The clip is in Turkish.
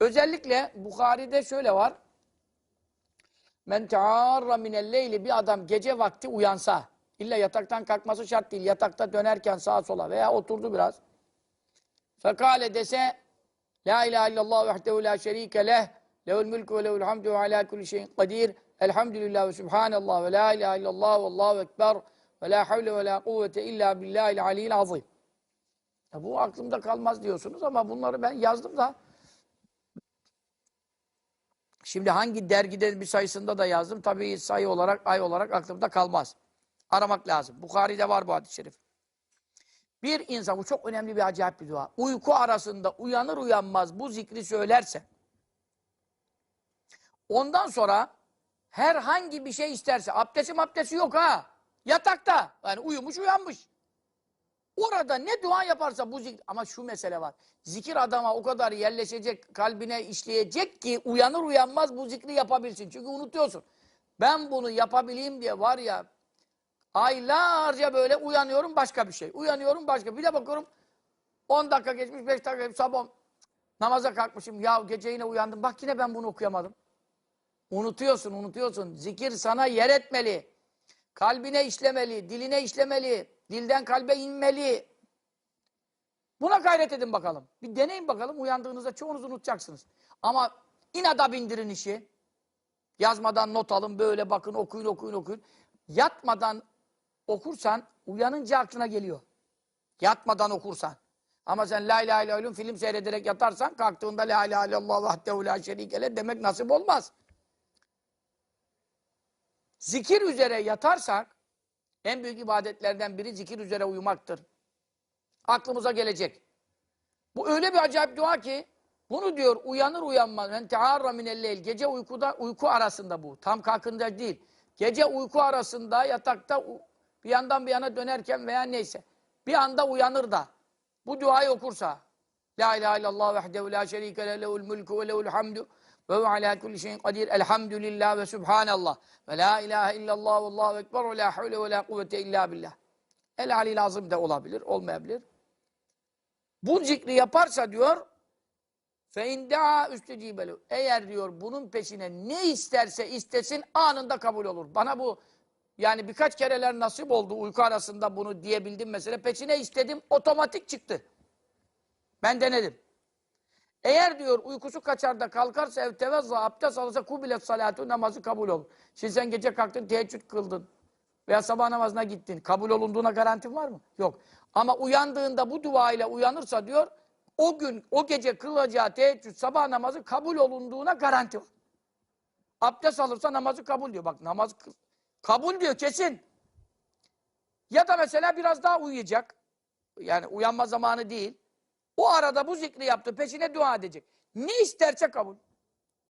Özellikle Bukhari'de şöyle var. Men tearra minel bir adam gece vakti uyansa, illa yataktan kalkması şart değil, yatakta dönerken sağa sola veya oturdu biraz. Fekale dese, La ilahe illallah vehdehu la şerike leh, lehul mülkü ve lehul hamdu ve ala kulli şeyin kadir, elhamdülillah ve subhanallah ve la ilahe illallah ve allahu ekber ve la havle ve la kuvvete illa billahil aliyyil azim. Bu aklımda kalmaz diyorsunuz ama bunları ben yazdım da Şimdi hangi dergide bir sayısında da yazdım. Tabii sayı olarak, ay olarak aklımda kalmaz. Aramak lazım. Bukhari'de var bu hadis-i şerif. Bir insan, bu çok önemli bir acayip bir dua. Uyku arasında uyanır uyanmaz bu zikri söylerse, ondan sonra herhangi bir şey isterse, abdesti abdesti yok ha, yatakta, yani uyumuş uyanmış. Orada ne dua yaparsa bu zikir, ama şu mesele var. Zikir adama o kadar yerleşecek, kalbine işleyecek ki uyanır uyanmaz bu zikri yapabilsin. Çünkü unutuyorsun. Ben bunu yapabileyim diye var ya, aylarca böyle uyanıyorum başka bir şey. Uyanıyorum başka. Bir de bakıyorum 10 dakika geçmiş, 5 dakika geçmiş, sabah namaza kalkmışım. Ya gece yine uyandım. Bak yine ben bunu okuyamadım. Unutuyorsun, unutuyorsun. Zikir sana yer etmeli. Kalbine işlemeli, diline işlemeli. Dilden kalbe inmeli. Buna gayret edin bakalım. Bir deneyin bakalım. Uyandığınızda çoğunuz unutacaksınız. Ama inada bindirin işi. Yazmadan not alın. Böyle bakın okuyun okuyun okuyun. Yatmadan okursan uyanınca aklına geliyor. Yatmadan okursan. Ama sen la ilahe illallah film seyrederek yatarsan kalktığında la ilahe illallah vahdehu la şerikele demek nasip olmaz. Zikir üzere yatarsak en büyük ibadetlerden biri zikir üzere uyumaktır. Aklımıza gelecek. Bu öyle bir acayip dua ki bunu diyor uyanır uyanmaz. Men teharra minelleyl. Gece uykuda uyku arasında bu. Tam kalkınca değil. Gece uyku arasında yatakta bir yandan bir yana dönerken veya neyse. Bir anda uyanır da bu duayı okursa La ilahe illallah vehdehu la şerike le lehul mulku ve lehul hamdu ve ala kulli şeyin kadir. Elhamdülillah ve subhanallah. Ve la ilahe illallah ve allahu ekber ve la havle ve la kuvvete illa billah. El alil azim de olabilir, olmayabilir. Bu zikri yaparsa diyor fe indea üstecibelu. Eğer diyor bunun peşine ne isterse istesin anında kabul olur. Bana bu yani birkaç kereler nasip oldu uyku arasında bunu diyebildim mesela. Peşine istedim otomatik çıktı. Ben denedim. Eğer diyor uykusu kaçar da kalkarsa ev tevezza abdest alırsa kubilet salatu namazı kabul olur. Şimdi sen gece kalktın teheccüd kıldın veya sabah namazına gittin. Kabul olunduğuna garantin var mı? Yok. Ama uyandığında bu dua ile uyanırsa diyor o gün o gece kılacağı teheccüd sabah namazı kabul olunduğuna garanti var. Abdest alırsa namazı kabul diyor. Bak namaz kabul diyor kesin. Ya da mesela biraz daha uyuyacak. Yani uyanma zamanı değil. O arada bu zikri yaptı. Peşine dua edecek. Ne isterse kabul.